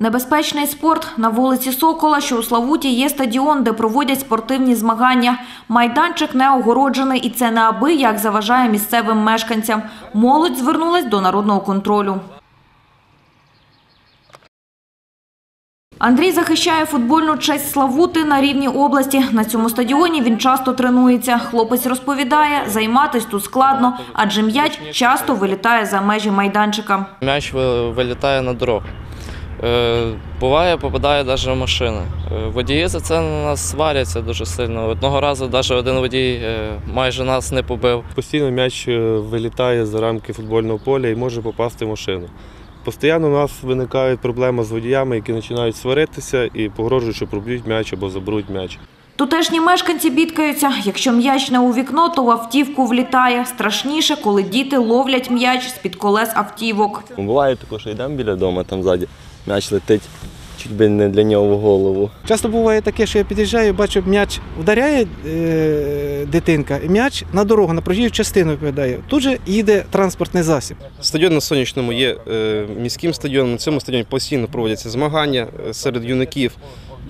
Небезпечний спорт на вулиці Сокола, що у Славуті є стадіон, де проводять спортивні змагання. Майданчик не огороджений, і це неабияк заважає місцевим мешканцям. Молодь звернулась до народного контролю. Андрій захищає футбольну честь Славути на рівні області. На цьому стадіоні він часто тренується. Хлопець розповідає, займатись тут складно, адже м'яч часто вилітає за межі майданчика. М'яч вилітає на дорогу. Е, Буває, попадає навіть в машини. Е, Водії за це на нас сваряться дуже сильно. Одного разу навіть один водій е, майже нас не побив. Постійно м'яч вилітає за рамки футбольного поля і може попасти в машину. Постійно у нас виникають проблеми з водіями, які починають сваритися і погрожують, що проб'ють м'яч або заберуть м'яч. Тутешні мешканці бідкаються. Якщо м'яч не у вікно, то в автівку влітає. Страшніше, коли діти ловлять м'яч з-під колес автівок. Буває також, що йдемо біля дому, там ззаді м'яч летить, чуть би не для нього в голову. Часто буває таке, що я під'їжджаю, бачу, м'яч вдаряє е, дитинка, і м'яч на дорогу, на проїжджу частину випадає. Тут же їде транспортний засіб. Стадіон на сонячному є е, міським стадіоном. На цьому стадіоні постійно проводяться змагання е, серед юнаків.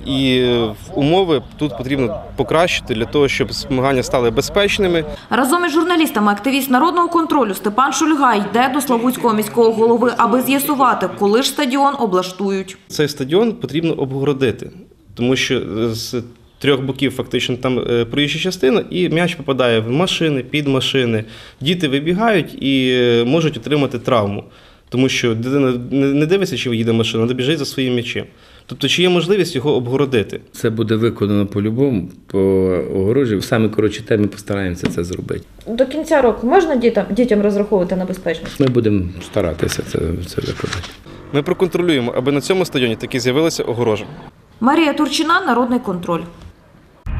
І умови тут потрібно покращити для того, щоб змагання стали безпечними. Разом із журналістами активіст народного контролю Степан Шульга йде до Славутського міського голови, аби з'ясувати, коли ж стадіон облаштують. Цей стадіон потрібно обгородити, тому що з трьох боків фактично там е, проїжджа частина, і м'яч попадає в машини, під машини. Діти вибігають і е, можуть отримати травму, тому що дитина не дивиться, чи їде машина, вона біжить за своїм м'ячем. Тобто, чи є можливість його обгородити? Це буде виконано по-любому, по огорожі. Саме коротші теми постараємося це зробити. До кінця року можна дітям, дітям розраховувати на безпечність? Ми будемо старатися це, це виконати. Ми проконтролюємо, аби на цьому стадіоні таки з'явилася огорожа. Марія Турчина, Народний контроль.